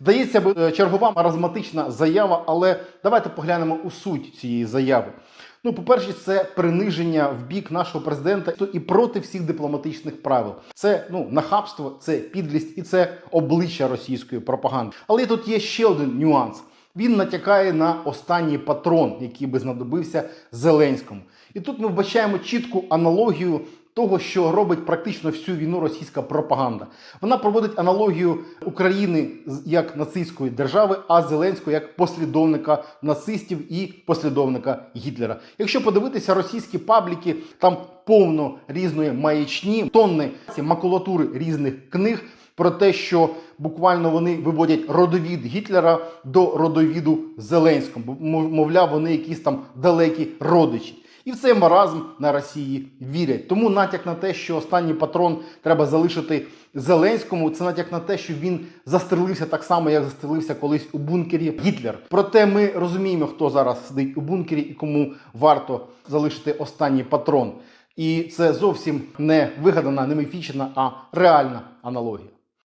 Здається, б, е, чергова маразматична заява, але давайте поглянемо у суть цієї заяви. Ну, по-перше, це приниження в бік нашого президента і проти всіх дипломатичних правил. Це ну нахабство, це підлість і це обличчя російської пропаганди. Але тут є ще один нюанс. Він натякає на останній патрон, який би знадобився Зеленському. І тут ми вбачаємо чітку аналогію того, що робить практично всю війну російська пропаганда. Вона проводить аналогію України як нацистської держави, а Зеленського як послідовника нацистів і послідовника Гітлера. Якщо подивитися російські пабліки, там повно різної маячні, тонни макулатури різних книг. Про те, що буквально вони виводять родовід Гітлера до родовіду Зеленського, мовляв, вони якісь там далекі родичі. І в цей маразм на Росії вірять. Тому натяк на те, що останній патрон треба залишити Зеленському, це натяк на те, що він застрелився так само, як застрелився колись у бункері Гітлер. Проте ми розуміємо, хто зараз сидить у бункері і кому варто залишити останній патрон. І це зовсім не вигадана, не міфічна, а реальна аналогія.